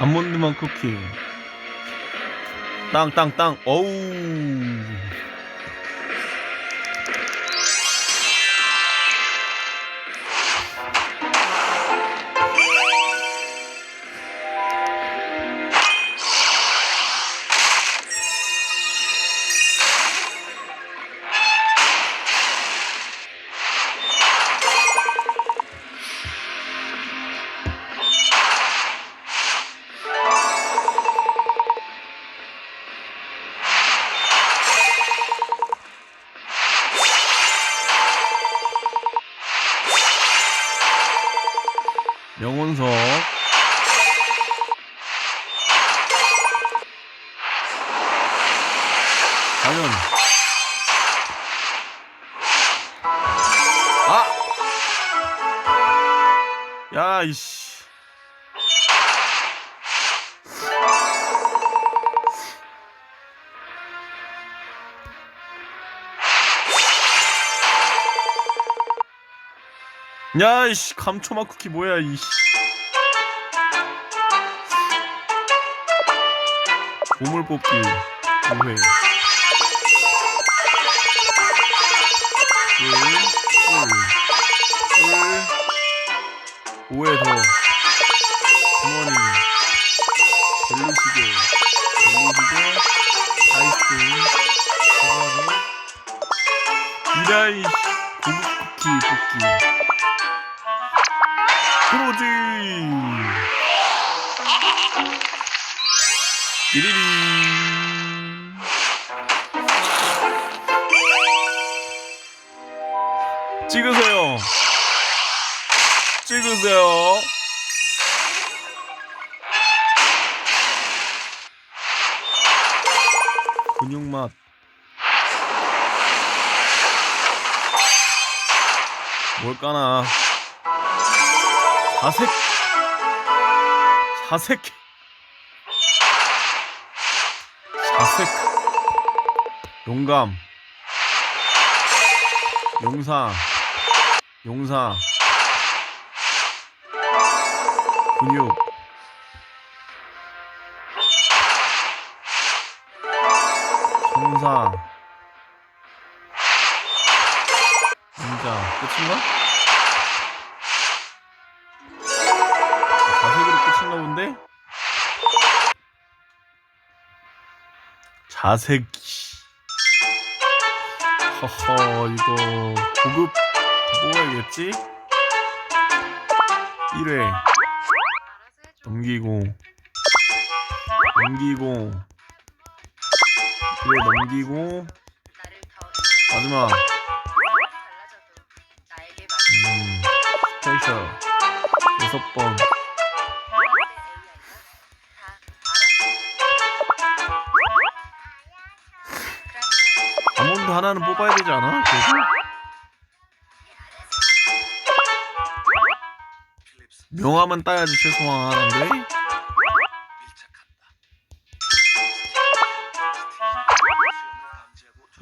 아몬드만 쿠키. 땅 땅 땅. 어우. 과연. 아! 야, 이씨. 야, 이씨. 감초맛 쿠키 뭐야, 이씨. 보물 뽑기 5회. 뽑기. 크로즈. 띠리리. 찍으세요. 찍으세요. 근육 맛. 뭘까나. 자색. 자색. 자색. 용감. 용사. 용사. 근육. 청사. Ninja. 끝인가? 자색으로 끝인가 본데? 자색. 허허, 이거 고급 뽑아야겠지? 1회 넘기고 넘기고 1회 넘기고 마지막 음, 스페셜 여섯 번. 아몬드 하나는 뽑아야 되지 않아? 그래도? 명함은 따야지 최소한인데.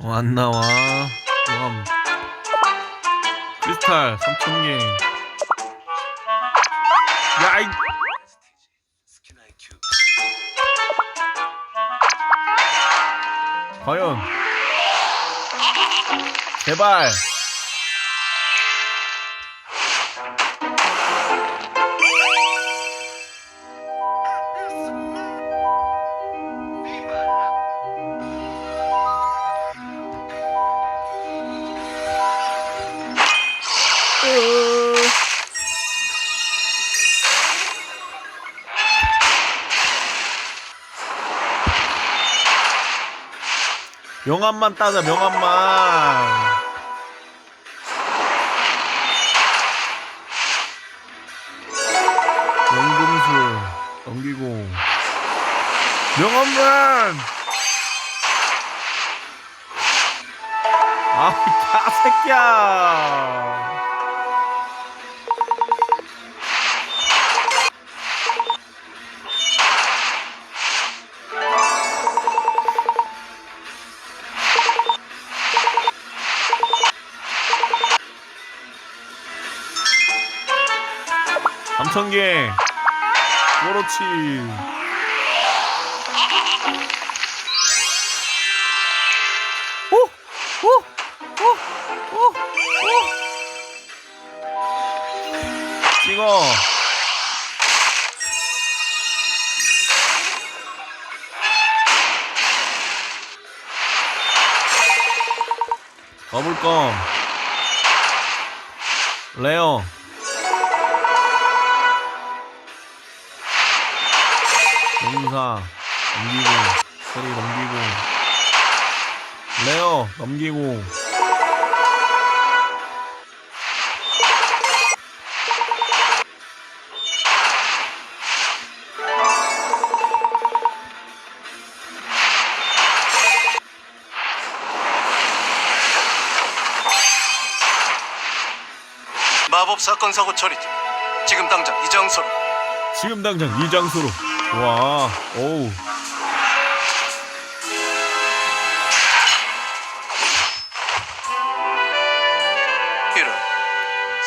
어, 안 나와. 명함 크리스탈 3,000개 야 이. 과연. 제발 명함만 따자 명함만. 연금술 넘기고. 명함만. 아이 개새끼야 삼천 개 그렇지. 찍어. 더블검. 레어. 용사 넘기고 세리 넘기고 레어 넘기고 마법 사건 사고 처리 중. 지금 당장 이 장소로. 지금 당장 이 장소로 와 오우 이런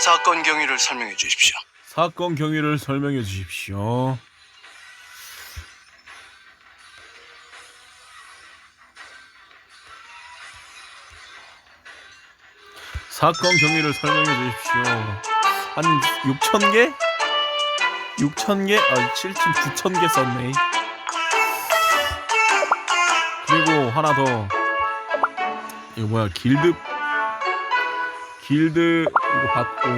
사건 경위를 설명해 주십시오. 사건 경위를 설명해 주십시오 사건 경위를 설명해 주십시오 한 6천 개? 6천 개? 아 7천 9천 개 썼네. 그리고 하나 더. 이거 뭐야? 길드 길드 이거 받고.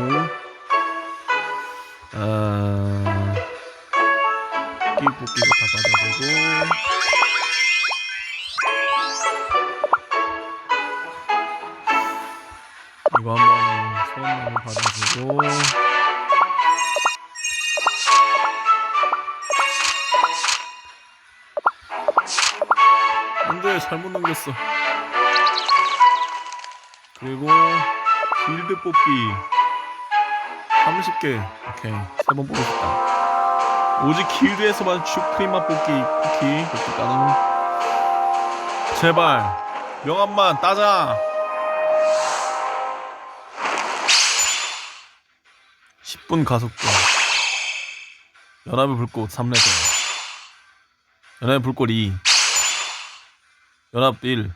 아 뽑기 뽑기 이거 다 받아주고. 이거 한번 소원나무 받아주고 돼 잘못 넘겼어. 그리고 길드 뽑기 30개 오케이 세 번 뽑았다. 오직 길드에서만 슈크림만 뽑기 쿠키 뽑기 가능 제발 명함만 따자. 10분 가속도. 연합의 불꽃 3레벨. 연합의 불꽃 2 연합 1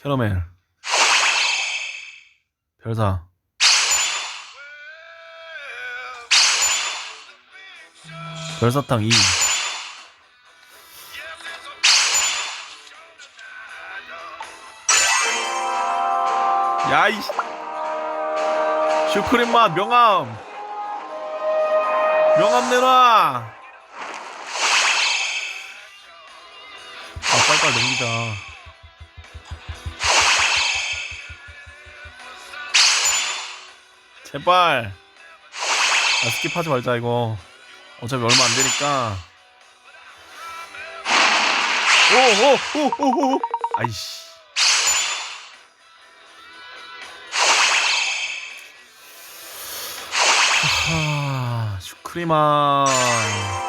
캐러멜. 별사. 별사탕 2 야이 슈크림 맛 명함. 명함 내놔 빨빨 넘기자. 제발. 아 스킵하지 말자 이거. 어차피 얼마 안 되니까. 오 오 오 오 오 아이씨. 하 슈크림아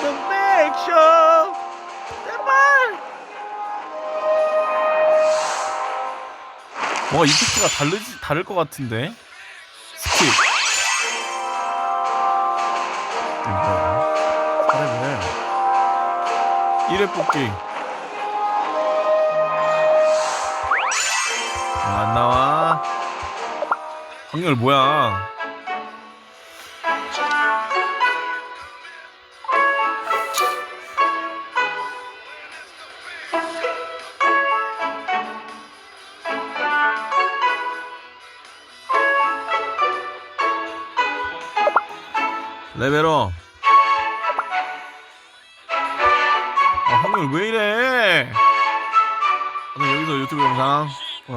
Show? 제발 뭔가 이펙트가 다르지 다를 것 같은데? 스킵 이거 사례를 1회 뽑기. 아, 안 나와. 확률 뭐야 레벨업. 아 확률 왜 이래? 아, 여기서 유튜브 영상